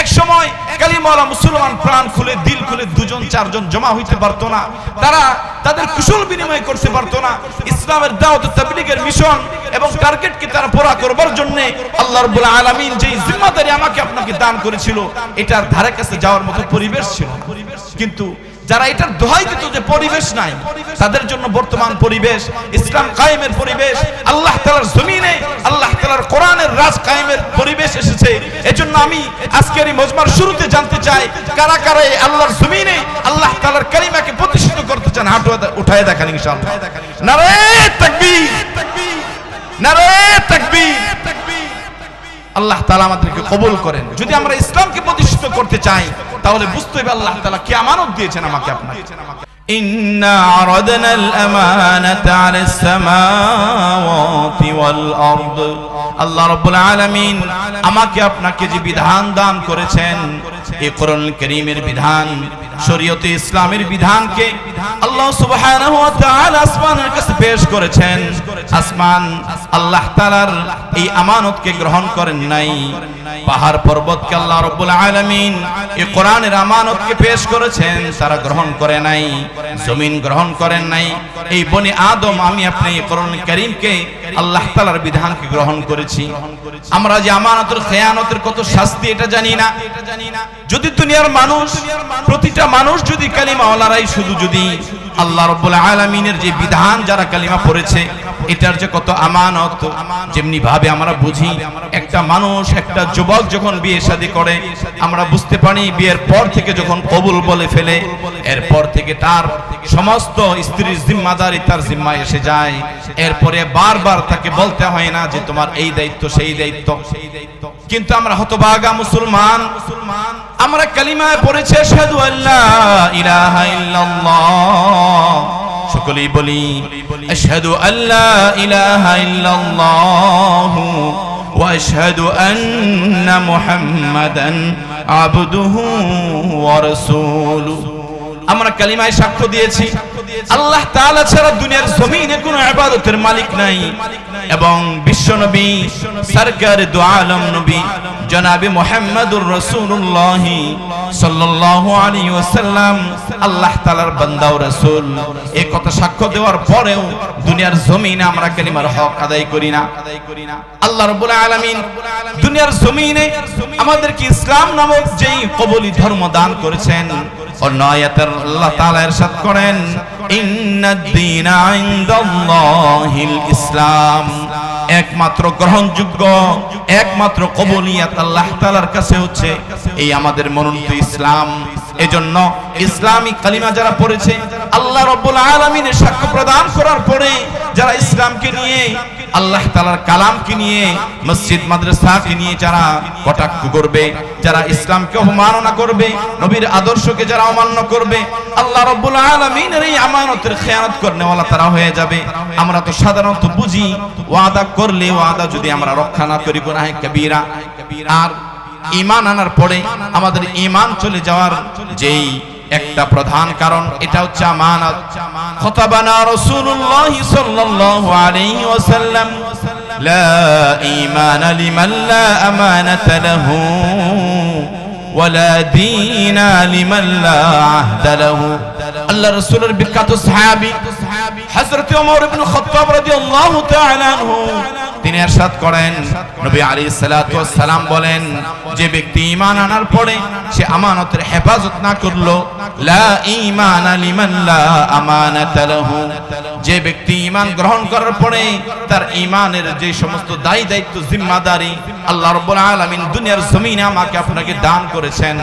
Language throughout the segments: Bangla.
এক সময় কালিমাওয়ালা মুসলমান প্রাণ খুলে, দিল খুলে দুজন, চারজন জমা হইতে পারতো না তারা তাদের কুশল বিনিময় করতে পারতো না ইসলামের দাওয়াত তাবলিগের মিশন এবং টার্গেটকে তারা পুরা করবার জন্য আল্লাহ রাব্বুল আলামিন যেই জিম্মাদারি আমাকে আপনাকে দান করেছিল, এটার ধারে কাছে যাওয়ার মতো পরিবেশ ছিল। কিন্তু যারা এটার দোহাই দিত যে পরিবেশ নাই, তাদের জন্য বর্তমান পরিবেশ, ইসলাম কায়েমের পরিবেশ, আল্লাহ তালার জমিনে, আল্লাহ তালার কোরআনের রাজ কায়েমের পরিবেশ এসেছে। এজন্য আমি আজকের এই মজমার শুরুতে জানতে চাই, কারা কারা এই আল্লাহর জমিনে আল্লাহ তালার কালিমাকে প্রতিষ্ঠিত করতে চান? হাঁটু উঠায় দেখান ইনশাআল্লাহ। নারে তাকবীর! নারে তাকবীর! আল্লাহ তালা আমাদেরকে কবুল করেন যদি আমরা ইসলামকে প্রতিষ্ঠিত করতে চাই তাহলে বুঝতে হবে আল্লাহ তালা কি আমানত দিয়েছেন আমাকে আপনাকে إنا عرضنا الأمانة على السماوات والأرض আল্লাহ রব্বুল আলামিন আমাকে আপনাকে যে বিধান দান করেছেন এই কোরআন করিমের বিধান শরীয়তে ইসলামের বিধানকে আল্লাহ সুবহানাহু ওয়া তাআলা আসমানের কাছে পেশ করেছেন। আসমান আল্লাহ তাআলার এই আমানতকে গ্রহণ করেন নাই। পাহাড় পর্বতকে আল্লাহ রব্বুল আলামিন এই কোরআনের আমানতকে পেশ করেছেন, তারা গ্রহণ করে নাই, জমিন গ্রহণ করেন নাই। এই বনি আদম, আমি আপনি এই কোরআন করিমকে আল্লাহ তাআলার বিধানকে গ্রহণ করেছি। আমরা যে আমানতের খেয়ানতের কত শাস্তি এটা জানি না। যদি দুনিয়ার মানুষ প্রতিটা মানুষ যদি কালিমা ওলারাই শুধু যদি আল্লাহ রব্বুল আলামিনের যে বিধান যারা কালিমা পড়েছে, এটার যে কত আমানত, যেমনি ভাবে আমরা বুঝি, একটা মানুষ, একটা যুবক যখন বিয়ে শাদী করে, আমরা বুঝতে পারি বিয়ের পর থেকে যখন কবুল বলে ফেলে, এরপর থেকে তার সমস্ত স্ত্রীর জিম্মাদারি তার জিম্মায় এসে যায়। এরপরে বারবার তাকে বলতে হয় না যে তোমার এই দায়িত্ব, সেই দায়িত্ব। সেই দায়িত্ব কিন্তু আমরা হতভাগা মুসলমান মুসলমান, আমরা কালিমায় পড়েছে, আশহাদু আল্লা ইলাহা ইল্লাল্লাহ। সকলেই বলি, আশহাদু আল্লা ইলাহা ইল্লাল্লাহ ওয়া আশহাদু আন্না মুহাম্মাদান আবদুহু ওয়া রাসূলুহু। আমরা কালিমায় সাক্ষ্য দিয়েছি। আল্লাহ তাআলা ছাড়া দুনিয়ার জমিনে কোনো ইবাদতের মালিক নাই। এবং বিশ্ব নবী সরকার দু আলম নবী জনাবে মুহাম্মদুর রাসূলুল্লাহ সাল্লাল্লাহু আলাইহি ওয়াসাল্লাম আল্লাহ তাআলার বান্দা ও রাসূল। এই কথা সাক্ষ্য দেওয়ার পরেও দুনিয়ার জমিনে আমরা কালিমার হক আদায় করি না। আল্লাহ রাব্বুল আলামিন দুনিয়ার জমিনে আমাদেরকে ইসলাম নামক যেই কবুলি ধর্ম দান করেছেন ইসলাম। একমাত্র গ্রহণযোগ্য, একমাত্র কবুলিয়াত আল্লাহ তাআলার কাছে হচ্ছে এই আমাদের মনোনীত ইসলাম। এজন্য ইসলামিক কালিমা যারা পড়েছে, আল্লাহ রাব্বুল আলামিনের সাক্ষ্য প্রদান করার পরে, যারা ইসলামকে নিয়ে আল্লাহ তাআলার কালামকে নিয়ে, মসজিদ, মাদ্রাসাকে নিয়ে যারা কটাক্ষ করবে, যারা ইসলামকে অবমাননা করবে, নবীর আদর্শকে যারা অমান্য করবে, আল্লাহ রাব্বুল আলামিনের এই আমানতের খেয়ানত করনেওয়ালা তারা হয়ে যাবে। আমরা তো সাধারণত বুঝি, ওয়াদা করলে ওয়াদা যদি আমরা রক্ষা না করি, গুনাহে কবিরা। আর ঈমান আনার পরে আমাদের ঈমান চলে যাওয়ার যেই একটা প্রধান কারণ, এটা হচ্ছে আমানত। খতাবানা রাসূলুল্লাহ সাল্লাল্লাহু আলাইহি ওয়াসাল্লাম, লা ঈমান লিমান লা আমানাতা লাহু ওয়ালা দীনা লিমান লা আহদা লাহু। আল্লাহ রাসূলের বিখ্যাত সাহাবী হযরত ওমর ইবনে খাত্তাব রাদিয়াল্লাহু তাআলা আনহু তিনি এরশাদ করেন। নবী আলী সালাম বলেন, যে ব্যক্তি ইমান আনার পরে সে আমানতের হেফাজত না করল যে ব্যক্তি ইমান গ্রহণ করার পরে তার ইমানের যে সমস্ত দায়ী দায়িত্ব, জিম্মাদারি আল্লাহ রব্বুল আলামিন দুনিয়ার জমিনে আমাকে আপনাকে দান করেছেন,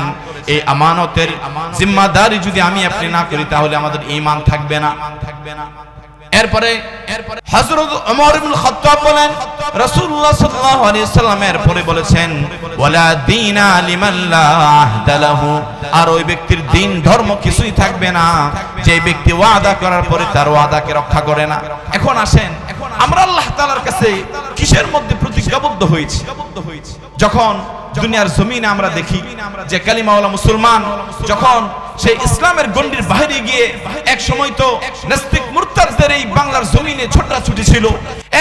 এই আমানতের জিম্মাদারি যদি আমি আপনি না করি, তাহলে আমাদের ইমান থাকবে না থাকবে না। এরপরে হযরত ওমর ইবনে খাত্তাব বলেন, রাসূলুল্লাহ সাল্লাল্লাহু আলাইহি বলেছেন, ওয়ালা লা আহদা লাহু। আর ওই ব্যক্তির দিন, ধর্ম কিছুই থাকবে না। যে ব্যক্তি ওয়াদা করার পরে তার ওয়াদাকে রক্ষা করে না। এখন আসেন, আমরা আল্লাহ তাআলার কাছে কিসের মধ্যে প্রতিজ্ঞাবদ্ধ হয়েছি? যখন দুনিয়ার জমিনে আমরা দেখি যে কালিমাওয়ালা মুসলমান যখন সেই ইসলামের গণ্ডির বাইরে গিয়ে এক সময় তো নাস্তিক মুরতাদদের এই বাংলার জমিনে ছোটাছুটি ছিল।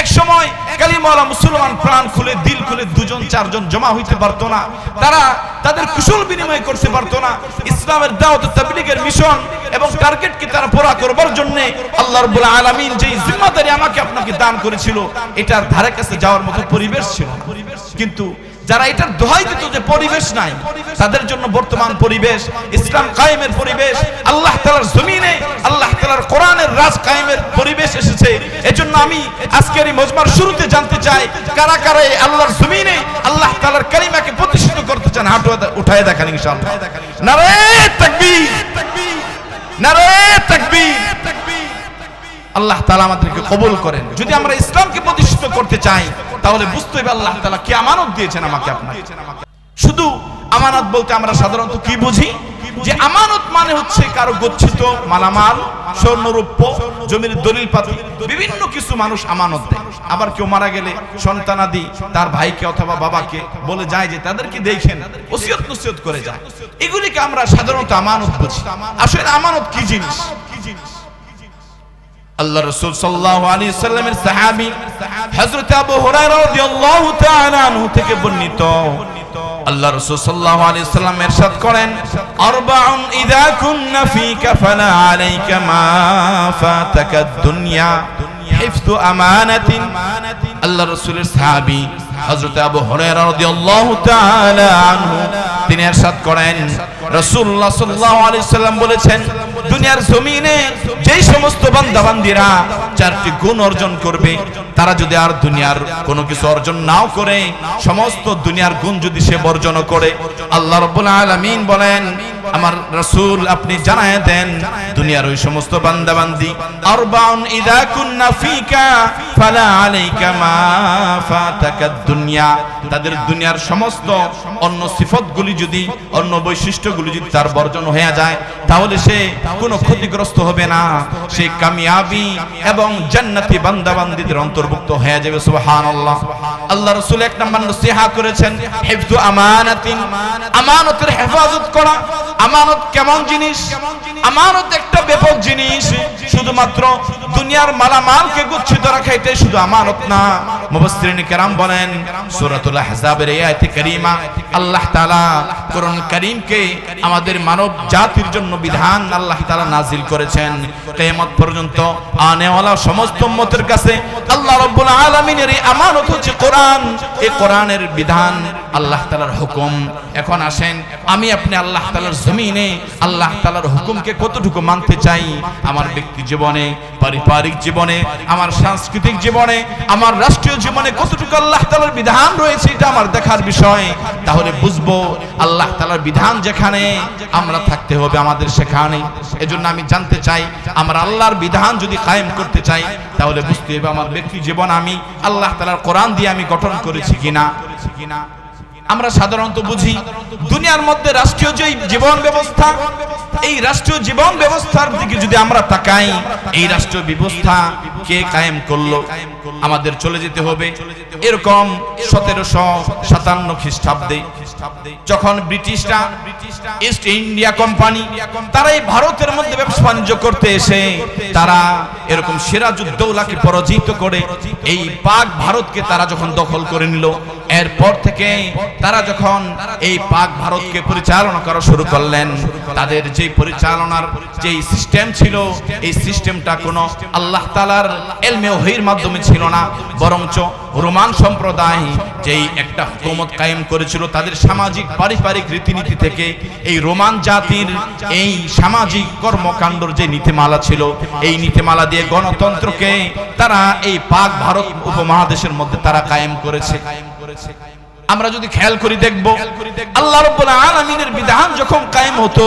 এক সময় কালিমাওয়ালা মুসলমান প্রাণ খুলে, দিল খুলে দুজন, চারজন জমা হইতে পারতো না। তারা তাদের কুশল বিনিময় করতে পারতো না। ইসলামের দাওয়াত তাবলীগের মিশন এবং টার্গেটকে তারা পুরা করবার জন্য আল্লাহ রাব্বুল আলামিন যেই জিম্মাদারি আমাকে আপনাকে দান করেছিল, এটার ধারে কাছে যাওয়ার মতো পরিবেশ ছিল। কিন্তু যারা এটার দোহাই দিত যে পরিবেশ নাই, তাদের জন্য বর্তমান পরিবেশ, ইসলাম কায়েমের পরিবেশ, আল্লাহ তাআলার জমিনে, আল্লাহ তাআলার কোরআনের রাজ কায়েমের পরিবেশ এসেছে। এজন্য আমি আজকের এই মজমার শুরুতে জানতে চাই, কারা কারা এই আল্লাহর জমিনে আল্লাহ তাআলার কালিমাকে প্রতিষ্ঠিত করতে চান? হাঁটু উঠায় দেখান ইনশাআল্লাহ। নারে তাকবীর! নারে তাকবীর! আল্লাহ তালা আমাদেরকে কবুল করেন। যদি আমরা ইসলামকে প্রতিষ্ঠিত করতে চাই, তাহলে বুঝতে হবে আল্লাহ তাআলা কি আমানত দিয়েছেন আমাকে আপনাকে। শুধু আমানত বলতে আমরা সাধারণত কি বুঝি? যে আমানত মানে হচ্ছে কারও গচ্ছিত মালামাল, স্বর্ণরূপ্য, জমির দলিল পাতি বিভিন্ন কিছু মানুষ আমানত দেয়। আবার কেউ মারা গেলে সন্তানাদি তার ভাইকে অথবা বাবাকে বলে যায় যে তাদেরকে দেখেন, ওসিয়ত নসিয়ত করে যায়। এগুলিকে আমরা সাধারণত আমানত বুঝি। আসলে আমানত কি জিনিস কি জিনিস? আল্লাহ রাসূল সাল্লাল্লাহু আলাইহি সাল্লামের সাহাবী হযরত আবু রাদিয়াল্লাহু তাআলা থেকে বর্ণিত। আল্লাহ রাসূল সাল্লাল্লাহু আলাইহি সাল্লাম ইরশাদ করেন, আরবাউন ইযা কুননা ফীকা ফালা আলাইকা মা দুনিয়া হিফযু আমানাতিন। আল্লাহ রাসূলের সাহাবী হযরত আবু হুরায়রা রাদিয়াল্লাহু তাআলা আনহু, তিনি ইরশাদ করেন, রাসূলুল্লাহ সাল্লাল্লাহু আলাইহি সাল্লাম বলেছেন দুনিয়ার জমিনে যেই সমস্ত বান্দাবান্দিরা চারটি গুণ অর্জন করবে, তারা যদি আর দুনিয়ার কোনো কিছু অর্জন নাও করে, সমস্ত দুনিয়ার গুণ যদি সে বর্জন করে, আল্লাহ রাব্বুল আলামিন বলেন আমার রাসূল আপনি জানায় দেন, দুনিয়ার ওই সমস্ত বান্দাবান্দি। তাদের দুনিয়ার সমস্ত অন্য যদি অন্য যদি তার বর্জন হয়ে যায়, তাহলে সে কোনো ক্ষতিগ্রস্ত হবে না। সে কামিয়াবি এবং জান্নাতি বান্দাবান্দিদের অন্তর্ভুক্ত হয়ে যাবে আল্লাহ রাসূল এক নম্বর নসিহা করেছেন আমানাতিন, আমানতের হেফাজত করা। আমানত কেমন জিনিস? আমানত একটা ব্যাপক জিনিস। শুধুমাত্র দুনিয়ার মালামালকে গুচ্ছিত রাখা এটাই শুধু আমানত না। মুফাসসিরিন কেরাম বলেন, সূরাতুল আহজাবের এই আয়াতে কারীমা আল্লাহ তাআলা কোরআন কারীমকে আমাদের মানব জাতির জন্য বিধান আল্লাহ তাআলা নাজিল করেছেন। কিয়ামত পর্যন্ত আনেওয়ালা সমস্ত উম্মতের কাছে আল্লাহ রাব্বুল আলামিনের এই আমানত হচ্ছে কোরআন। এই কোরআনের বিধান আল্লাহ তাআলার হুকুম। এখন আসেন, আমি আপনি আল্লাহ তাআলার জমিনে আল্লাহ তাআলার হুকুমকে কতটুকু মানতে চাই? আমার ব্যক্তি জীবনে, পারিবারিক জীবনে, আমার সাংস্কৃতিক জীবনে, আমার রাষ্ট্রীয় জীবনে কতটুকু আল্লাহ তালার বিধান রয়েছে, এটা আমার দেখার বিষয়। তাহলে বুঝব আল্লাহ তাআলার বিধান যেখানে, আমরা থাকতে হবে আমাদের সেখানে। এজন্য আমি জানতে চাই, আমার আল্লাহর বিধান যদি কায়েম করতে চাই, তাহলে বুঝতে হবে আমার ব্যক্তি জীবন আমি আল্লাহ তালার কোরআন দিয়ে আমি গঠন করেছি কিনা। কিনা আমরা সাধারণত বুঝি, দুনিয়ার মধ্যে রাষ্ট্রীয় যে জীবন ব্যবস্থা, এই রাষ্ট্রীয় জীবন ব্যবস্থার দিকে যদি আমরা তাকাই, এই রাষ্ট্রীয় ব্যবস্থা কে কায়েম করল? আমাদের চলে যেতে হবে। এরকম সতেরোশো সাতান্ন খ্রিস্টাব্দে যখন ব্রিটিশরা ইস্ট ইন্ডিয়া কোম্পানি তারা এই ভারতের মধ্যে ব্যবসা বাণিজ্য করতে এসে তারা এরকম সিরাজউদ্দৌলাকে পরাজিত করে এই পাক ভারতকে তারা যখন দখল করে নিল এরপর থেকে তারা যখন এই পাক ভারতকে পরিচালনা করা শুরু করলেন তাদের যে পরিচালনার যে সিস্টেম ছিল এই সিস্টেমটা কোনো আল্লাহ তালার এলমে ওহির মাধ্যমে ছিল না। বরঞ্চ রোমান সম্প্রদায় যেই একটা হুকুমত কায়েম করেছিল তাদের সামাজিক পারিবারিক রীতিনীতি থেকে এই রোমান জাতির এই সামাজিক কর্মকাণ্ডর যে নীতিমালা ছিল, এই নীতিমালা দিয়ে গণতন্ত্রকে তারা এই পাক ভারত উপমহাদেশের মধ্যে তারা কায়েম করেছে। আমরা যদি খেয়াল করি দেখব আল্লাহ রাব্বুল আলামিনের বিধান যখন কায়েম হতো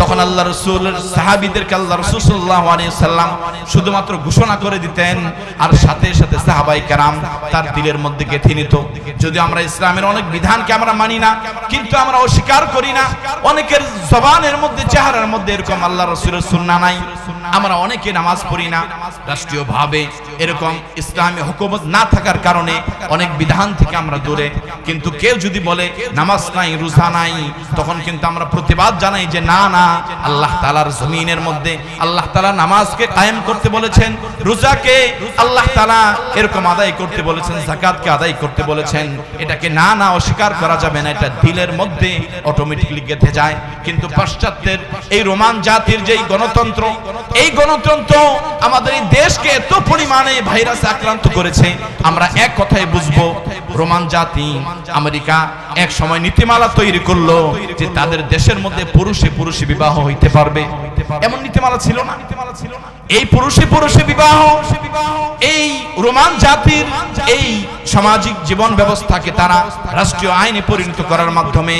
তখন আল্লাহ রসুল সাহাবিদেরকে আল্লাহ রসুল সাল্লাহ সাল্লাম শুধুমাত্র ঘোষণা করে দিতেন আর সাথে সাথে সাহাবাই কারাম তার দিলের মধ্যে গেঁথে নিত। যদি আমরা ইসলামের অনেক বিধানকে আমরা মানি না কিন্তু আমরা অস্বীকার করি না। অনেকের জবানের মধ্যে চেহারার মধ্যে এরকম আল্লাহ রসুলের সুন্না নাই। আমরা অনেকে নামাজ পড়ি না। রাষ্ট্রীয় ভাবে এরকম ইসলামী হুকুমত না থাকার কারণে অনেক বিধান থেকে আমরা দূরে। কিন্তু কেউ যদি বলে, নামাজ নাই, রোজা নাই, তখন কিন্তু আমরা প্রতিবাদ জানাই যে, না না, আল্লাহ তালার জমিনের মধ্যে আল্লাহ তালা নামাজকে কায়েম করতে বলেছেন, রোজাকে আল্লাহ তালা এরকম আদায় করতে বলেছেন জাকাতকে আদায় করতে বলেছেন। এটাকে না না অস্বীকার করা যাবে না, এটা দিলের মধ্যে অটোমেটিকলি গেঁথে যায়। কিন্তু পাশ্চাত্যের এই রোমান জাতির যেই গণতন্ত্র, এই গণতন্ত্র আমাদের এই দেশকে এত পরিমাণে ভাইরাসে আক্রান্ত করেছে, আমরা এক কথায় বুঝব, রোমান জাতি আমেরিকা এক সময় নীতিমালা তৈরি করল যে তাদের দেশের মধ্যে পুরুষে পুরুষে বিবাহ হইতে পারবে। এমন নীতিমালা ছিল না। এই পুরুষে পুরুষে বিবাহ এই রোমান জাতির এই সামাজিক জীবন ব্যবস্থাকে তারা রাষ্ট্রীয় আইনে পরিণত করার মাধ্যমে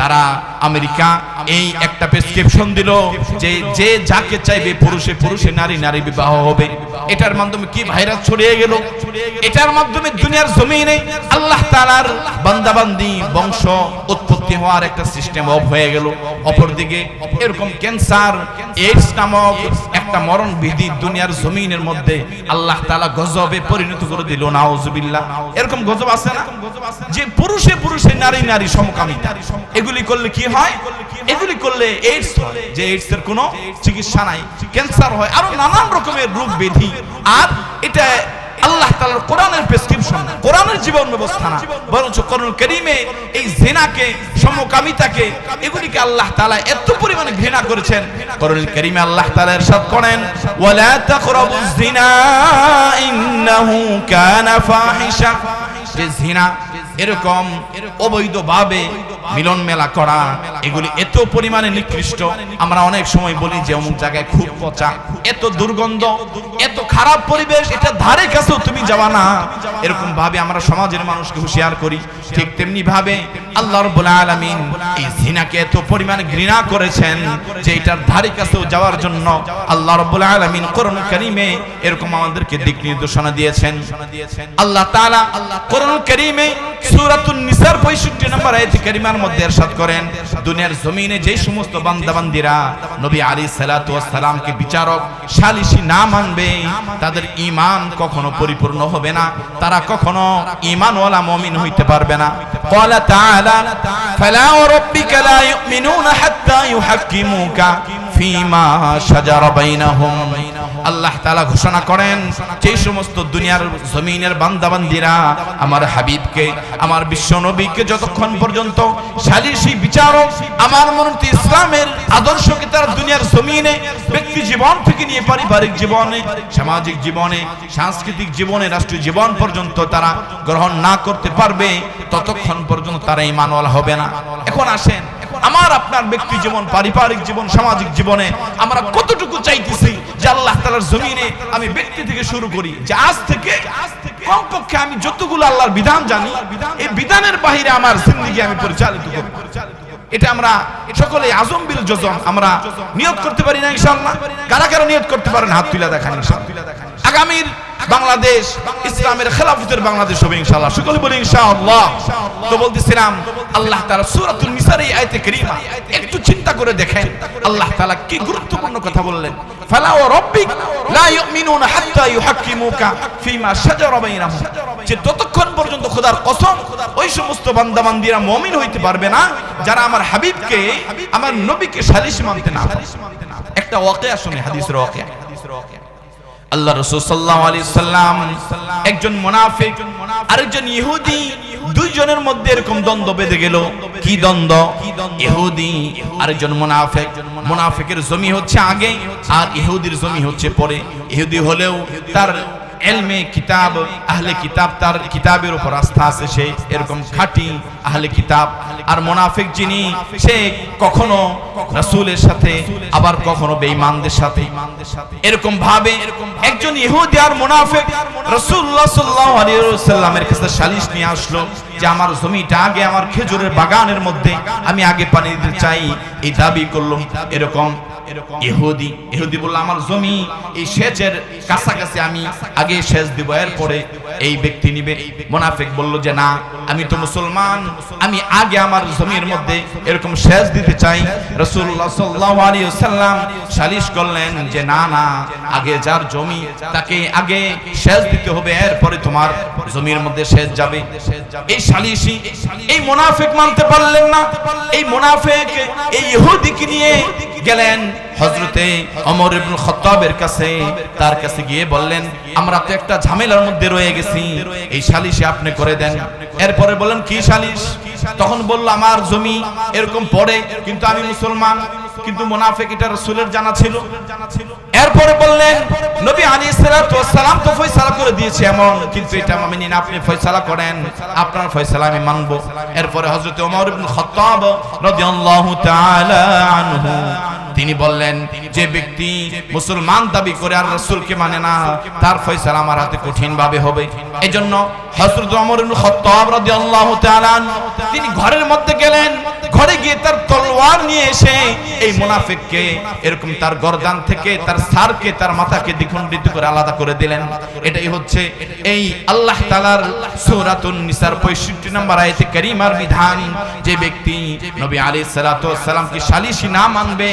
তারা আমেরিকা এই একটা প্রেসক্রিপশন দিল যে যে যাকে চাইবে পুরুষে পুরুষে নারী নারী বিবাহ হবে। এটার মাধ্যমে কি ভাইরাস ছড়িয়ে গেল? এটার মাধ্যমে দুনিয়ার জমিনে আল্লাহ তাআলার বান্দাবান্দি বংশ উৎপত্তি হওয়ার একটা সিস্টেম অফ হয়ে গেল। অপরদিকে এরকম ক্যান্সার এইডস নামক একটা মরণ বিধি দুনিয়ার জমিনের মধ্যে আল্লাহ গজবে পরিণত করে দিল এরকম গজব আছে না? যে পুরুষে পুরুষে, নারী নারী সমকামিতা। এগুলি করলে কি হয়? এগুলি করলে এইডস যে এইডস এর কোনো চিকিৎসা নাই। ক্যান্সার হয়। আরও নানান রকমের রোগ ব্যাধি আর এটা আল্লাহ তাআলার কোরআনের প্রেসক্রিপশন কোরআনের জীবন ব্যবস্থা না। বরঞ্চ কোরআন কারীমে এই জিনাকে, সমকামিতাকে, এগুলিকে আল্লাহ তাআলা এত পরিমাণে ঘৃণা করেছেন। কোরআন কারীমে আল্লাহ তাআলা ইরশাদ করেন, ওয়ালা তাকরাবুজ জিনা ইন্নাহু কানা ফাহিশা। যে জিনা এরকম অবৈধভাবে মিলন মেলা করা, এগুলি এত পরিমাণে নিকৃষ্ট। আমরা অনেক সময় বলি যে অমুক জায়গায় খুব পচা, এত দুর্গন্ধ, এত খারাপ পরিবেশ, এটা ধারে কাছেও তুমি যাওয়া না। এরকম ভাবে আমরা সমাজের মানুষকে হুঁশিয়ার করি। ঠিক তেমনি ভাবে আল্লাহ রাব্বুল আলামিন এই জিনাকে এত পরিমাণে ঘৃণা করেছেন যে এটার ধারে কাছেও যাওয়ার জন্য আল্লাহ রাব্বুল আলামিন কোরআন কারীমে এরকম আমাদেরকে দিক নির্দেশনা দিয়েছেন। আল্লাহ তাআলা কোরআন কারীমে সূরাতুন নিসার 65 নম্বর আয়াত কারিমার মধ্যে ارشاد করেন দুনিয়ার জমিনে যে সমস্ত বান্দাবান্দিরা নবী আলাইহিস সালাতু ওয়াস সালামকে বিচারক সালিসী না মানবে তাদের ঈমান কখনো পরিপূর্ণ হবে না তারা কখনো ঈমানওয়ালা মুমিন হইতে পারবে না قال تعالى فلا وربك لا يؤمنون حتى يحكموك ফিমা আল্লাহ ঘোষণা করেন, যে সমস্ত দুনিয়ার জমিনের বান্দাবান্দিরা আমার হাবিবকে, আমার বিশ্ব নবীকে যতক্ষণ পর্যন্ত সালিসি বিচারক, আমার ইসলামের আদর্শকে তারা দুনিয়ার জমিনে, ব্যক্তি জীবন থেকে নিয়ে পারিবারিক জীবনে, সামাজিক জীবনে, সাংস্কৃতিক জীবনে, রাষ্ট্রীয় জীবন পর্যন্ত তারা গ্রহণ না করতে পারবে, ততক্ষণ পর্যন্ত তারা ইমানওয়ালা হবে না। এখন আসেন আমার আপনার ব্যক্তি জীবন, পারিবারিক জীবন, সামাজিক জীবনে আমরা কতটুকু চাইতেছি যে আল্লাহ তাআলার জমিনে আমি ব্যক্তি থেকে শুরু করি। যে আজ থেকে কমপক্ষে আমি যতগুলো আল্লাহর বিধান জানি, এই বিধানের বাহিরে আমার জিন্দেগি আমি পরিচালিত করব। এটা আমরা সকলে আজম বিল জজম আমরা নিয়ত করতে পারি না, ইনশাআল্লাহ। কারা কারা নিয়ত করতে পারেন, হাত তুলে দেখান, ইনশাআল্লাহ। আগামীর বাংলাদেশ ইসলামের খেলাফতের বাংলাদেশ হবে ইনশাআল্লাহ। সকলে বলি ইনশাআল্লাহ। তো বলতেছিলাম, আল্লাহ তাআলা সূরাতুল নিসার এই আয়াতে কারীমা একটু চিন্তা করে দেখেন, আল্লাহ তাআলা কি গুরুত্বপূর্ণ কথা বললেন? ফালা ওয়া রাব্বিক লা ইউমিনুনা হাত্তা ইউহাক্কিমুকা ফিমা শাজারা বাইনাহুম। যে ততক্ষণ পর্যন্ত খোদার কসম, ওই সমস্ত বান্দা বান্দিরা মুমিন হইতে পারবে না, যারা আমার হাবিবকে, আমার নবীকে সালিস মানতে না। একটা ওয়াকিয়া শুনে, হাদিসের ওয়াকিয়া। আল্লাহ রসুল সাল্লাল্লাহু আলী সাল্লাম একজন মুনাফিক, আরেকজন ইহুদি, দুইজনের মধ্যে এরকম দ্বন্দ্ব বেঁধে গেল। কি দ্বন্দ্ব? ইহুদি, আরেকজন মুনাফিক। মোনাফেকের জমি হচ্ছে আগে, আর ইহুদির জমি হচ্ছে পরে। ইহুদি হলেও তার এলমে কিতাব, আহলে কিতাব তার কিতাবের উপর আস্থা আছে, সে এরকম খাঁটি আহলে কিতাব। আর মোনাফিক যিনি, সে কখনো রাসূলের সাথে, আবার কখনো বেঈমানদের সাথে। এরকম ভাবে একজন ইহুদি আর মুনাফিক রাসূলুল্লাহ সাল্লাল্লাহু আলাইহি ওয়াসাল্লামের কাছে সালিশ নিয়ে আসলো যে, আমার জমিটা আগে আমার খেজুরের বাগানের মধ্যে আমি আগে পানি দিতে চাই। এই দাবি করল এরকম ইহুদি ইহুদি বলল, আমার জমি এই সেচের কাছাকাছি আমি আগে সেচ দিব, এরপরে এই ব্যক্তি নিবে। মুনাফিক বলল যে, না, আমি তো মুসলমান। আমি আগে আমার জমির মধ্যে এরকম সেচ দিতে চাই। ওয়াসাল্লাম সালিশ করলেন যে, না না, আগে যার জমি তাকে আগে সেচ দিতে হবে, এরপরে তোমার জমির মধ্যে সেচ যাবে। এই সালিশি, এই মুনাফিক মানতে পারলেন না। এই মুনাফিক, এই ইহুদিকে নিয়ে গেলেন হজরতে অমর ইবনুল খত্তাবের কাছে। তার কাছে গিয়ে বললেন, আমরা তো একটা ঝামেলার মধ্যে রয়ে গেছি। এই সালিশে আপনি করে দেন। এরপরে বললেন, কি সালিশ? তখন বলল, আমার জমি এরকম পড়ে, কিন্তু আমি মুসলমান, কিন্তু মুনাফিক এটা রাসূলের জানা ছিল। এরপরে বললেন, নবী আলাইহিস সালাতু ওয়াসসালাম তো ফয়সালা করে দিয়েছে এমন, কিন্তু এটা আমি নিন আপনি ফয়সালা করেন। আপনার ফয়সালা আমি মানব। এরপরে হযরত ওমর ইবনে খাত্তাব রাদিয়াল্লাহু তাআলা আনহু তিনি বললেন, যে ব্যক্তি মুসলমান দাবি করে আর রাসূলকে মানে না, তার ফয়সালা আমার হাতে কঠিন ভাবে হবে রাদিয়াল্লাহু তাআলা তিনি ঘরের মধ্যে গেলেন। ঘরে গিয়ে তার তলোয়ার নিয়ে এসে এই মুনাফিককে, এরকম তার গর্দান থেকে তার সারকে, তার মাথাকে দ্বিখণ্ডিত করে আলাদা করে দিলেন। এটাই হচ্ছে এই আল্লাহ তাআলার সূরাতুন নিসার 65 নম্বর আয়াতে কারীমার বিধান। যে ব্যক্তি নবী আলাইহিস সালাতু সালামকে সালিশি না মানবে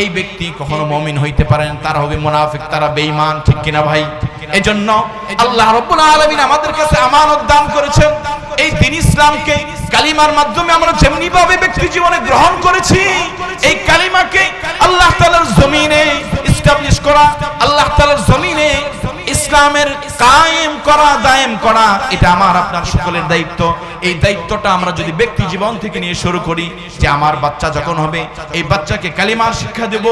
এই ব্যক্তি কখনো মুমিন হইতে পারেন তারা হবে মুনাফিক, তারা বেঈমান, ঠিক কিনা ভাই? এজন্য আল্লাহ রাব্বুল আলামিন আমাদের কাছে আমানত দান করেছেন। এই দিন ইসলামকে কালিমার মাধ্যমে আমরা যেমনি ভাবে ব্যক্তি জীবনে গ্রহণ করেছি, এই কালিমাকে আল্লাহ তাআলার জমিনে এস্টাবলিশ করা, আল্লাহ তাআলার জমিনে ইসলামের কায়েম করা, দায়েম করা, এটা আমার, আপনার সকলের দায়িত্ব। এই দায়িত্বটা আমরা যদি ব্যক্তি জীবন থেকে নিয়ে শুরু করি, যে আমার বাচ্চা যখন হবে, এই বাচ্চাকে কালিমার শিক্ষা দেব,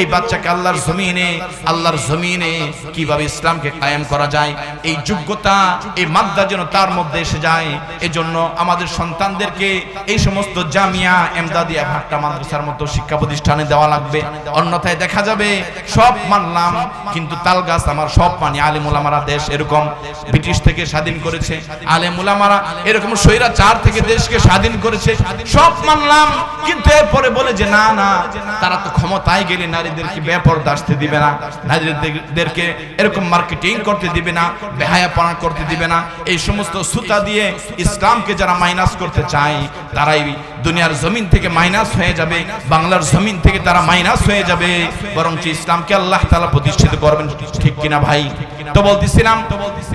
এই বাচ্চাকে আল্লাহর জমিনে আল্লাহর জমিনে কীভাবে ইসলামকে কায়েম করা যায়, এই যোগ্যতা, এই মাদ্দা যেন তার মধ্যে এসে যায়, এজন্য আমাদের সন্তানদেরকে এই সমস্ত জামিয়া, এমদাদিয়া ভাট্টা মাদ্রাসার মতো শিক্ষা প্রতিষ্ঠানে দেওয়া লাগবে। অন্যথায় দেখা যাবে, সব মানলাম, কিন্তু তাল গাছ আমার, সব মানি আলেম ওলামারা দেশ এরকম। ব্রিটিশ থেকে স্বাধীন করেছে আলেম ওলামারা এরকম সৈরা চার থেকে দেশকে স্বাধীন করেছে, সব মানলাম, কিন্তু এরপরে বলে যে না না, তারা তো ক্ষমতায় গেলে নারীদেরকে বেপরদা আসতে দিবে না, নারীদেরকে এরকম মার্কেটিং করতে দিবে না, বেহায়াপনা করতে দিবে না, এই সমস্ত সুতা দিয়ে ইসলামকে যারা মাইনাস করতে চায়, তারাই দুনিয়ার জমিন থেকে মাইনাস হয়ে যাবে, বাংলার জমিন থেকে তারা মাইনাস হয়ে যাবে বরং ইসলামকে আল্লাহ তালা প্রতিষ্ঠিত করবেন ঠিক কিনা ভাই? তো বলতেছিলাম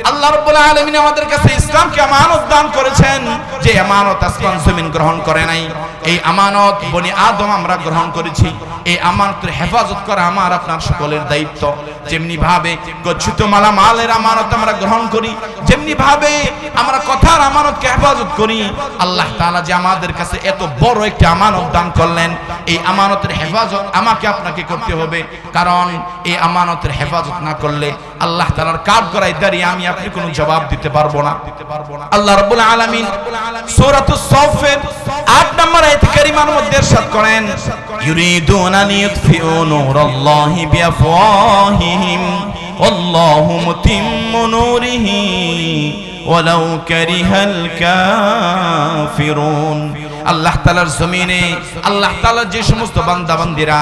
আল্লাহ রাব্বুল আলামিন আমাদের কাছে ইসলামকে আমানত দান করেছেন যে আমানত আসমান জমিন গ্রহণ করে নাই। এই আমানত বনি আদম আমরা গ্রহণ করেছি। এই আমানতের হেফাজত করা আমার, আপনার সকলের দায়িত্ব। যেমনি ভাবে গচ্ছিত মালা মালের আমানত আমরা গ্রহণ করি যেমনি ভাবে আমরা কথার আমানতকে হেফাজত করি। আল্লাহ তাআলা যে আমাদের কাছে এত বড় একটি আমানত দান করলেন, এই আমানতের হেফাজত আমাকে আপনাকে করতে হবে। কারণ এই আমানতের হেফাজত না করলে আল্লাহ তাআলার কাজ করাই দাঁড়িয়ে আমি আপনি কোনো জবাব দিতে পারব না। আল্লাহ রাব্বুল আলামিন সূরাতুস সাফের 8 নম্বর আয়াত কারিমার মধ্যে ইরশাদ করেন, ইউরিদুনা লিইতফিউ নূরাল্লাহি বিআফওয়াহিহিম, ওয়াল্লাহু মুতিম্মু নূরিহি, ওয়ালাউ কারিহাল কাফিরুন। আল্লাহ তালার জমিনে, আল্লাহ তাআলার যে সমস্ত বান্দা বান্দিরা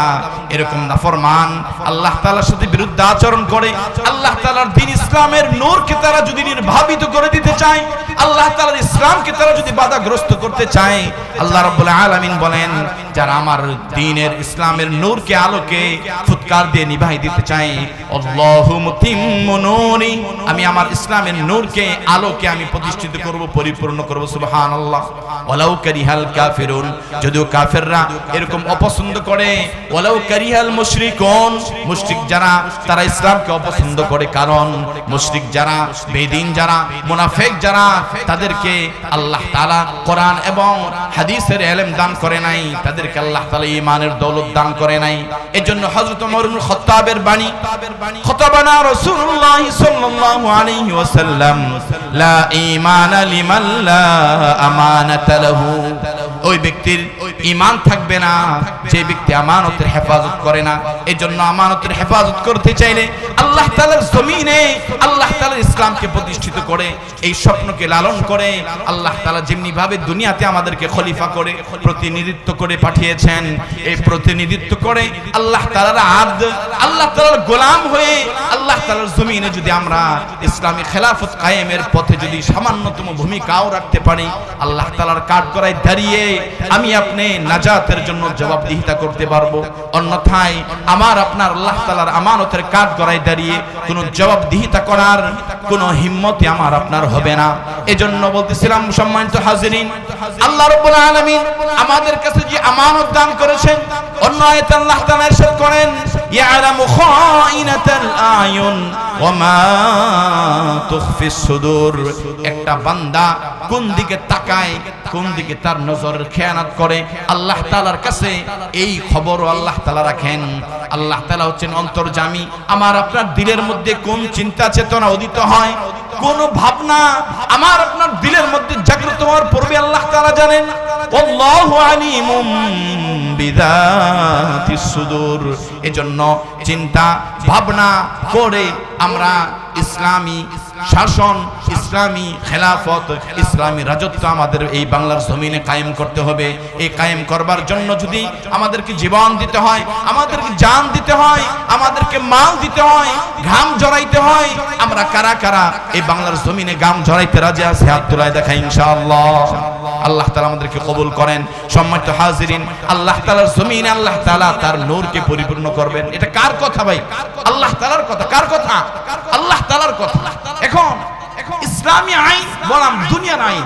এরকম নাফরমান, আল্লাহ তাআলার সাথে বিরুদ্ধ আচরণ করে, আল্লাহ তাআলার দ্বীন ইসলামের নূরকে তারা যদি নির্ভাবিত করে দিতে চায়, আল্লাহ তাআলার ইসলামকে তারা যদি বাধাগ্রস্ত করতে চায়, আল্লাহ রাব্বুল আলামিন বলেন, যারা আমার দিনের ইসলামের নূরকে আলোকে ফুৎকার দিয়ে নিভাই দিতে আল্লাহু আমি আমার ইসলামের নূরকে আলোকে আমি প্রতিষ্ঠিত করব, পরিপূর্ণ করব, সুবহানাল্লাহ। ওয়ালাউ কারিহাল কাফিরুন, যদিও কাফেররা এরকম অপছন্দ করে, ওয়ালাউ কারিহাল মুশরিকুন, মুশরিক যারা, তারা ইসলামকে অপছন্দ করে। কারণ মুশরিক যারা, বেদিন যারা, মুনাফিক যারা, তাদেরকে আল্লাহ তাআলা কোরআন এবং হাদিসের ইলম দান করে নাই, তাদেরকে আল্লাহ তাআলা ঈমানের দৌলত দান করে নাই। এজন্য হযরত ওমর ইবনে খাত্তাবের বাণী, খতাবানা রাসূলুল্লাহ সাল্লাল্লাহু আলাইহি ওয়াসাল্লাম, লা ঈমানা লিমান লা আমানাতা লাহু। ওই ব্যক্তির ঈমান থাকবে না, যে ব্যক্তি আমানতের হেফাজত করে না, এজন্য আমানতের হেফাজত করতে চাইলে আল্লাহ তাআলার জমিনে আল্লাহ তাআলার ইসলামকে প্রতিষ্ঠিত করে, এই স্বপ্নকে লালন করে আল্লাহ তাআলা যেমনি ভাবে দুনিয়াতে আমাদেরকে খলিফা করে, প্রতিনিধিত্ব করে পাঠিয়েছেন, এই প্রতিনিধিত্ব করে আল্লাহ তাআলার আব্দ আল্লাহ তালার গোলাম হয়ে আল্লাহ তালার জমিনে যদি আমরা ইসলামী খেলাফত কায়েমের পথে যদি সামান্যতম ভূমিকাও রাখতে পারি, আল্লাহ তালার কাঠ করায় দাঁড়িয়ে আমি আপনি নাজাতের জন্য জবাবদিহিতা করতে পারব। অন্যথায় আমার আপনার আল্লাহ তালার আমানতের কাঠ করায় দাঁড়িয়ে কোনো জবাবদিহিতা করার কোনো হিম্মতি আমার আপনার হবে না। এজন্য বলতেছিলাম, সম্মানিত হাজিরিন, আল্লাহ রাব্বুল আলামিন আমাদের কাছে যে আমানত দান করেছেন, অন্য আয়াত আল্লাহ তাআলা ইরশাদ করেন খাইনাতাল আয়ুন ওয়া মা তুখফিস সুদূর। একটা বান্দা কোন দিকে তাকায়, কোন দিকে তার নজর খেয়ানত করে, আল্লাহ তাআলার কাছে এই খবরও আল্লাহ তাআলা রাখেন। আল্লাহ তাআলা হচ্ছেন অন্তর্জামী। আমার আপনার দিলের মধ্যে কোন চিন্তা চেতনা উদিত হয়? কোন ভাবনা আমার আপনার দিলের মধ্যে জাগ্রত হওয়ার পূর্বে আল্লাহ তাআলা জানেন, আল্লাহু আলিমুম বিদাতিস সুদূর। এজন্য চিন্তা, ভাবনা করে আমরা ইসলামী শাসন, ইসলামী খেলাফত, ইসলামী রাজত্ব আমাদের এই বাংলার জমিনে কায়েম করতে হবে। এই কায়েম করবার জন্য যদি আমাদেরকে জীবন দিতে হয়, আমাদেরকে জান দিতে হয়, আমাদেরকে মাল দিতে হয়, ঘাম জড়াইতে হয়, আমরা কারা কারা এই বাংলার জমিনে ঘাম জড়াইতে রাজি আছে? হাত তোলায় দেখা, ইনশাআল্লাহ। আল্লাহ তালা আমাদেরকে কবুল করেন। সম্মানিত হাজিরিন, আল্লাহ তালার জমিনে আল্লাহ তালা তার নূরকে পরিপূর্ণ করবেন? এটা কার কথা ভাই? আল্লাহ তালার কথা। কার কথা? আল্লাহ তালার কথা। এখন ইসলামী আইন, বলাম দুনিয়ার আইন,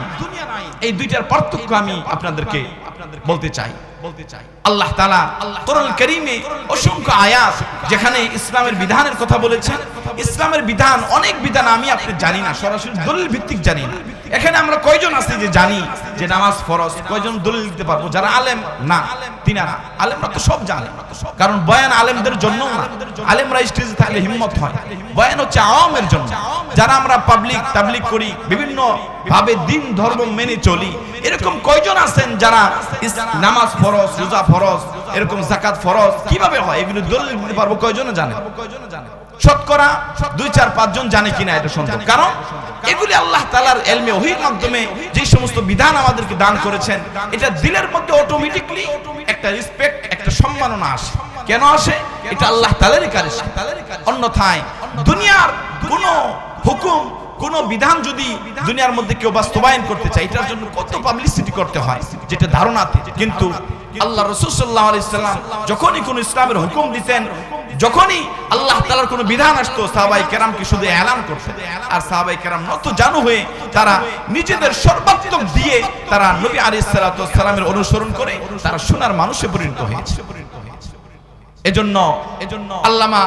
এই দুইটার পার্থক্য আমি আপনাদেরকে বলতে চাই। আল্লাহ তালা কোরআন করিমে অসংখ্য আয়াস যেখানে ইসলামের বিধানের কথা বলেছেন ইসলামের বিধান, অনেক বিধান আমি আপনি জানি না, সরাসরি দলিল ভিত্তিক জানি না। এখানে আমরা কয়জন আছি যে জানি যে নামাজ ফরজ, কয়জন দলিল দিতে পারব? যারা আলেম? না, তিনারা আলেমরা তো সব জানে। কারণ বয়ান আলেমদের জন্য আলেমরা স্টেজে থাকলে হিম্মত হয়। বয়ান হচ্ছে আওয়ামের জন্য। যারা আমরা পাবলিক তাবলিক করি বিভিন্ন ভাবে দিন, ধর্ম মেনে চলি। এরকম কয়জন আছেন যারা নামাজ ফরজ, রোজা ফরজ, এরকম জাকাত ফরজ? কীভাবে হয়? এগুলো দলিল দিতে পারব? কয়জনে জানে? শতকরা দুই চার পাঁচজন জানে কিনা এটা সন্দেহ কারণ এগুলি আল্লাহ তালার এলমে ওহির মাধ্যমে যে সমস্ত বিধান আমাদেরকে দান করেছেন এটা দিলের মধ্যে অটোমেটিকলি একটা রেসপেক্ট একটা সম্মাননা আসে। কেন আসে? এটা আল্লাহ তালারই কারিস অন্যথায় দুনিয়ার কোন হুকুম কোন বিধান যদি দুনিয়ার মধ্যে কেউ বাস্তবায়ন করতে চায়, এটার জন্য কত পাবলিসিটি করতে হয়, যেটা ধারণাতে। কিন্তু আল্লাহ রসুল সাল্লাহ আলাইসাল্লাম যখনই কোন ইসলামের হুকুম দিতেন, যখনই আল্লাহ তালার কোনো বিধান আসতো সাহাবাই কেরামকে শুধু এলান করতেন। আর সাহাবাই কেরাম নত জানু হয়ে তারা নিজেদের সর্বাত্মক দিয়ে তারা নবী আলী সালামের অনুসরণ করে তারা সোনার মানুষে পরিণত হয়েছে। এজন্য এজন্য আল্লামা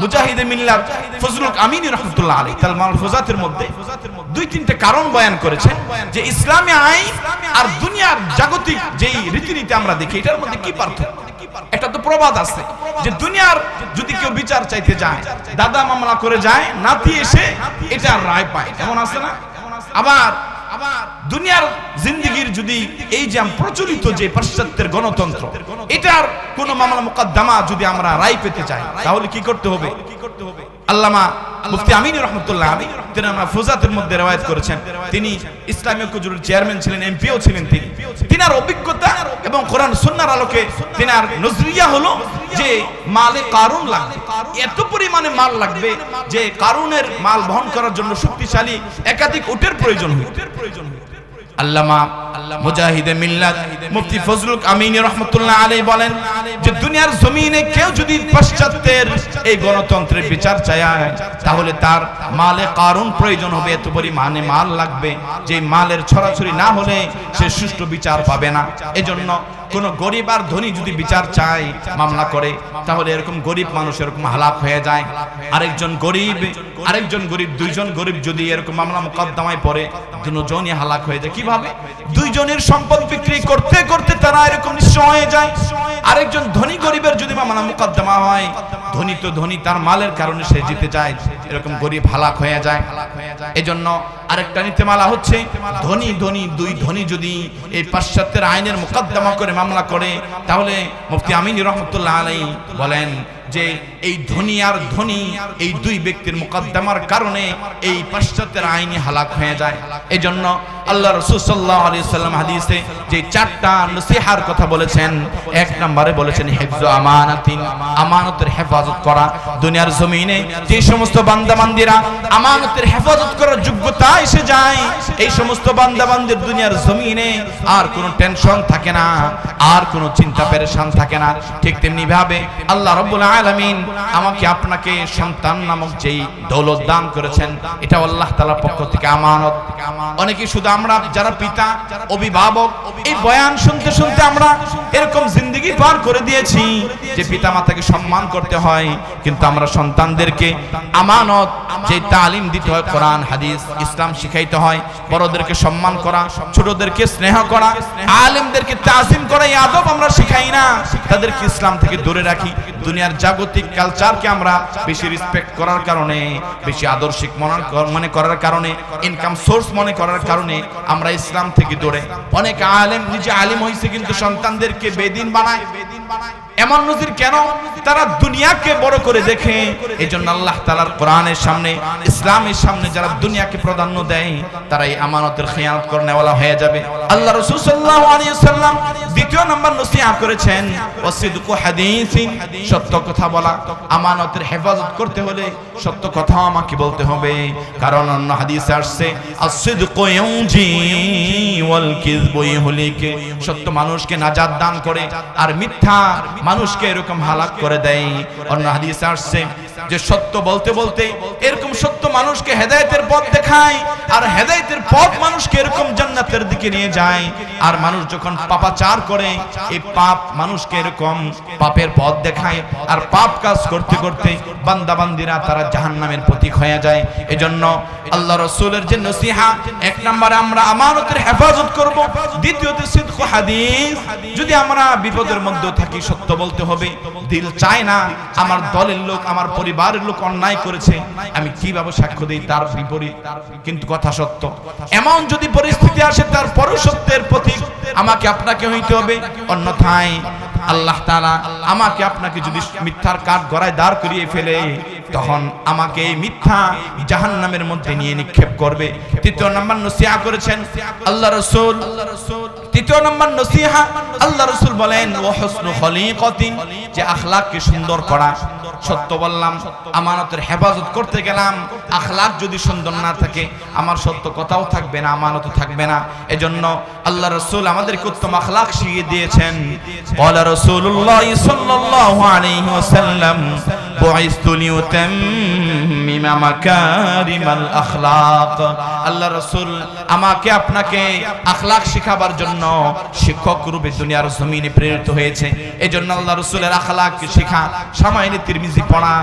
মুজাহিদ মিল্লাত ফজলুল আমিনী রহমতুল্লাহ আলাইহি তার মালফুজাতের মধ্যে দুই তিনটে কারণ বয়ান করেছেন যে ইসলামী আইন আর দুনিয়ার জাগতিক যেই রীতিনীতি আমরা দেখি এটার মধ্যে কি পার্থক্য? একটা তো প্রবাদ আছে যে দুনিয়ার যদি কেউ বিচার চাইতে যায় দাদা মামলা করে যায় নাতি এসে এটা রায় পায়। এমন আছে না? আবার দুনিয়ার জিন্দিগির যদি এই যে প্রচলিত যে পাশ্চাত্যের গণতন্ত্র এটার কোন মামলা মোকদ্দমা যদি আমরা রায় পেতে চাই তাহলে কি করতে হবে? কি করতে হবে? আল্লামা মুফতি আমিন রহমতুল্লাহ আমি তিনি আমরা ফুজাতের মধ্যে রেওয়ায়ত করেছেন, তিনি ইসলামী ঐক্যজোটের চেয়ারম্যান ছিলেন, এমপিও ছিলেন তিনি। তিনার অভিজ্ঞতা এবং কোরআন সুন্নাহর আলোকে তিনার নজরিয়া হলো যে মালে কারুন লাগবে। এত পরিমাণে মাল লাগবে যে কারুনের মাল বহন করার জন্য শক্তিশালী, একাধিক উটের প্রয়োজন হবে আল্লামা মুজাহিদে মিল্লাত মুফতি ফজলুল আমিনী রহমতুল্লাহ আলাইহি বলেন যে দুনিয়ার জমিনে কেউ যদি পাশ্চাত্যের এই গণতন্ত্রের বিচার চায়, তাহলে তার মালে কারণ প্রয়োজন হবে, এত পরিমাণে মাল লাগবে। যে মালের ছড়াছড়ি না হলে সে সুষ্ঠু বিচার পাবে না। এজন্য কোন গরিব আর ধনী যদি বিচার চায়, মামলা করে, তাহলে এরকম গরিব মানুষ এরকম হালাক হয়ে যায়। আরেকজন গরিব আরেকজন গরিব, দুইজন গরিব যদি এরকম মামলা মোকদ্দমায় পড়ে, দুজনই হালাক হয়ে যায়। কীভাবে? দুইজনের সম্পদ বিক্রি করতে করতে তারা এরকম নিঃস্ব হয়ে যায়। আরেকজন ধনী গরিবের যদি মামলা মোকদ্দমা হয়, ধনী তো ধনী, তার মালের কারণে সে জিতে যায়। এরকম গরিব হালাক হয়ে যায়। এজন্য আরেকটা নীতিমালা হচ্ছে, ধনী ধনী, দুই ধনী যদি এই পাশ্চাত্যের আইনের মোকদ্দমা করে মামলা করে তাহলে মুফতি আমিন রহমতুল্লাহ আলাই বলেন যে এই ধনী আর ধনী, এই দুই ব্যক্তির মোকদ্দমার কারণে এই পাশ্চাত্যের আইনি হালাক হয়ে যায়। এই জন্য আল্লাহ রসুল সাল্লাহ আলী সাল্লাম হাদিসে যে চারটা নসিহার কথা বলেছেন, এক নম্বরে বলেছেন হেফজ আমানাতিন আমানতের হেফাজত করা। দুনিয়ার জমিনে যে সমস্ত বান্দাবান্দিরা আমানতের হেফাজত করার যোগ্যতা এসে যায়, এই সমস্ত বান্দাবান্দির দুনিয়ার জমিনে আর কোনো টেনশন থাকে না, আর কোনো চিন্তা পেরেশান থাকে না। ঠিক তেমনি ভাবে আল্লাহ রব্বুল আলামিন আমাকে আপনাকে সন্তান নামক যেই দৌলত দান করেছেন, এটা আল্লাহ তাআলার পক্ষ থেকে আমানত। অনেকে শুধু আমরা, যারা পিতা, অভিভাবক, এই বয়ান শুনতে শুনতে আমরা এরকম জিন্দগি পার করে দিয়েছি যে পিতা মাতাকে সম্মান করতে হয়, কিন্তু আমরা সন্তানদেরকে আমানত যে তালিম দিতে হয়, কোরআন, হাদিস, ইসলাম শিখাইতে হয়, বড়দেরকে সম্মান করা, ছোটদেরকে স্নেহ করা, আলেমদেরকে তাজিম করা, এই আদব আমরা শিখাই না। তাদেরকে ইসলাম থেকে দূরে রাখি, দুনিয়ার জাগতিক কালচারকে আমরা বেশি রেসপেক্ট করার কারণে, বেশি আদর্শিক মনে করার কারণে ইনকাম সোর্স মনে করার কারণে আমরা ইসলাম থেকে দূরে। অনেক আলেম, নিজে আলিম হয়েছে কিন্তু সন্তানদেরকে বেদিন বানায়। এমন নজির কেন? তারা দুনিয়াকে বড় করে দেখে। এই জন্য আল্লাহ তালার কোরআনের সামনে, ইসলামের সামনে যারা দুনিয়াকে প্রাধান্য দেয়, তারা এই আমানতের খেয়ানত করে নেওয়ালা হয়ে যাবে। আল্লাহ রসুল সাল্লাল্লাহু আলাইহি সাল্লাম দ্বিতীয় নম্বর নসিহা করেছেন হাদিসিন, সত্য কথা বলা। আমানতের হেফাজত করতে হলে সত্য কথা আমাকে বলতে হবে, কারণ অন্য আসছে ওয়াল সত্য মানুষকে নাজাত দান করে, আর মিথ্যা মানুষকে এরকম হালাক করে দেয়। অন্য হাদিসে আসছে যে সত্য বলতে বলতে এরকম সত্য মানুষকে হেদায়েতের পথ দেখায়, আর হেদায়েতের পথ মানুষকে এরকম জান্নাতের দিকে নিয়ে যায়। আর মানুষ যখন পাপাচার করে, এই পাপ মানুষকে এরকম পাপের পথ দেখায়। আর পাপ কাজ করতে করতে বান্দাবান্দিরা তারা জাহান্নামের প্রতীক হয়ে যায়। এজন্য আল্লাহ রসুলের যে নসিহা, এক নম্বরে আমরা আমানতের হেফাজত করব। দ্বিতীয়তে সিদ্ক হাদিস, যদি আমরা বিপদের মধ্যে থাকি, সত্য বলতে হবে, দিল চায় না, আমার দলের লোক আমার পরিবারের লোক অন্যায় করেছে, আমি কীভাবে সাক্ষ্য দিই? তার বিপরীত। কিন্তু কথা সত্য। এমন যদি পরিস্থিতি আসে, তার সত্যের প্রতীক আমাকে আপনাকে হইতে হবে। অন্যথায় আল্লাহ তাআলা আমাকে আপনাকে যদি মিথ্যার কাঠ গড়ায় দাঁড় করিয়ে ফেলে তখন আমাকে এই মিথ্যা জাহান্নামের মধ্যে নিয়ে নিক্ষেপ করবে। তৃতীয় নাম্বার নসিহা করেছেন আল্লাহ রসুল। তৃতীয় নাম্বার নসিহা আল্লাহ রসুল বলেন, ও হসনু খলিকতিন যে আখলাককে সুন্দর করা। সত্য বললাম, আমানতের হেফাজত করতে গেলাম। আখলাক যদি সুন্দর না থাকে, আমার সত্য কথাও থাকবে না, আমানতও থাকবে না। এজন্য আল্লাহ রসুল আমাদেরকে উত্তম আখলাক শিখিয়ে দিয়েছেন। বলা রসুল্লাহ সাল্লাল্লাহু আলাইহি ওয়াসাল্লাম বুইস্তু লিউতাম্মিমা মাকারিমাল আখলাক। আল্লাহ রাসূল আমাকে আপনাকে আখলাক শেখাবার জন্য শিক্ষক রূপে দুনিয়ার জমিনে প্রেরিত হয়েছে। এজন্য আল্লাহ রাসূলের আখলাক শেখা, সামাইনে তিরমিজি পড়া,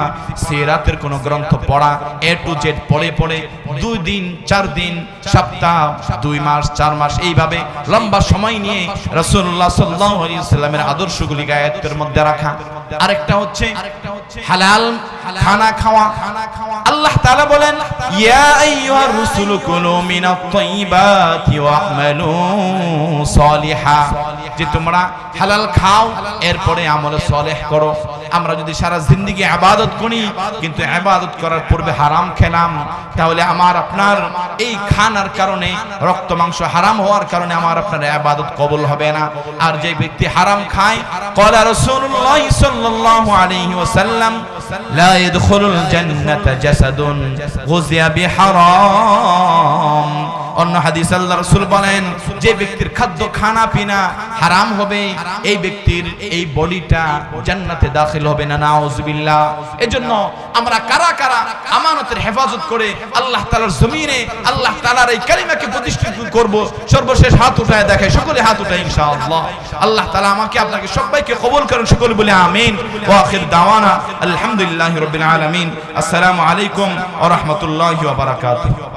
সিরাতের কোন গ্রন্থ পড়া এ টু জেড পড়ে পড়ে দুই দিন, চার দিন, সপ্তাহ, দুই মাস, চার মাস, এইভাবে লম্বা সময় নিয়ে রাসূলুল্লাহ সাল্লাল্লাহু আলাইহি সাল্লামের আদর্শগুলি গায়াতের মধ্যে রাখা। আরেকটা হচ্ছে হালাল খানা খাওয়া খানা খাওয়া। আল্লাহ তাআলা বলেন, ইয়া আইয়ুহার রুসুলু কুলু মিনাত তাইয়িবাতি ওয়া'মালু সালিহা। যে তোমরা হালাল খাও, এরপরে আমল সালেহ করো। আমরা যদি সারা জিন্দিগি আবাদত করি, কিন্তু আবাদত করার পূর্বে হারাম খেলাম, তাহলে আমার আপনার এই খানার কারণে, রক্ত মাংস হারাম হওয়ার কারণে আমার আপনার আবাদত কবল হবে না। আর যে ব্যক্তি হারাম খায় কলা রসুল্লাহ সাল্লাল্লাহু আলাইহি ওয়াসাল্লাম, লা ইয়াদখুলুল জান্নাতা জাসাদুন গুজিয়া বিহারাম। অন্য হাদিস আল্লাহ রাসূল বলেন, যে ব্যক্তির খাদ্য খানা পিনা হারাম হবে, এই ব্যক্তির এই বডিটা জান্নাতে দাখিল হবে না, নাউজুবিল্লাহ। এজন্য আমরা কারা কারা আমানতের হেফাজত করে আল্লাহ তাআলার জমিনে, আল্লাহ তাআলার এই কালিমাকে প্রতিষ্ঠিত করব, সর্বশেষ হাত উঠায় দেখায় সকলে হাত উঠায় ইনশাআল্লাহ। আল্লাহ তাআলা আমাকে আপনাকে সবাইকে কবুল করেন, সকলে বলে আমিন। ওয়া আখির দাওয়ানা, আলহামদুলিল্লাহি রাব্বিল আলামিন। আসসালামু আলাইকুম ওয়া রাহমাতুল্লাহি ওয়া বারাকাতুহু।